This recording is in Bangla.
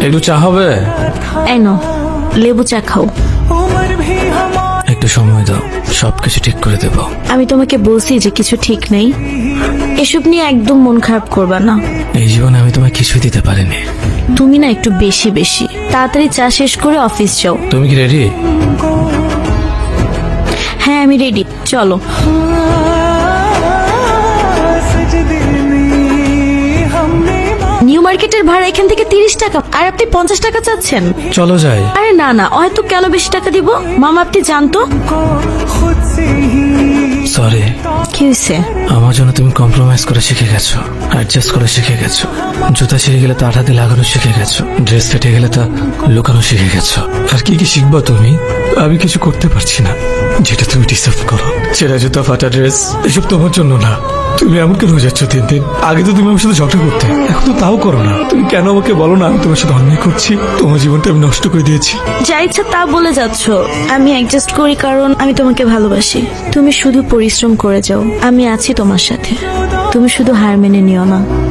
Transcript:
একটু চা হবে? এনো লেবু চা খাও। একটু সময় দাও সবকিছু ঠিক করে দেব। আমি তোমাকে বলছি যে কিছু ঠিক নেই। এসব নিয়ে একদম মন খারাপ করবা না। এই জীবনে আমি তোমায় কিছুই দিতে পারিনি। তুমি না একটু বেশি বেশি। তাড়াতাড়ি চা শেষ করে অফিস যাও। তুমি কি রেডি হ্যাঁ আমি রেডি চলো। মার্কেটের ভাড়া এখান থেকে তিরিশ টাকা আর আপনি পঞ্চাশ টাকা চাচ্ছেন? চলো যাই। আরে না না হয়তো কেন বেশি টাকা দিব? মামা আপনি জানতো? সরি কি হয়েছে? আমার জন্য তুমি কম্প্রোমাইজ করে শিখে গেছো অ্যাডজাস্ট করে শিখে গেছো। জুতা ছিঁড়ে গেলে তা লাগানো শিখে গেছো ড্রেস কেটে গেলে তা লুকানো শিখে গেছো। আর কি কি শিখব তুমি? আমি কিছু করতে পারছি না। যেটা তুমি ডিসার্ভ করো। ছেঁড়া জুতা ফাটা ড্রেস এসব তোমার জন্য না। তুমি এমন কেন যাচ্ছ? দিন দিন। আগে তো তুমি আমার সাথে ঝগড়া করতে। এখন তো তাও করো না। তুমি কেন আমাকে বলো না? আমি তোমার সাথে অন্যায় করছি। তোমার জীবনটা আমি নষ্ট করে দিয়েছি। যা ইচ্ছা তা বলে যাচ্ছ। আমি অ্যাডজাস্ট করি কারণ আমি তোমাকে ভালোবাসি। তুমি শুধু পরিশ্রম করে যাও। আমি আছি তোমার সাথে। তুমি শুধু হার মেনে নিও না।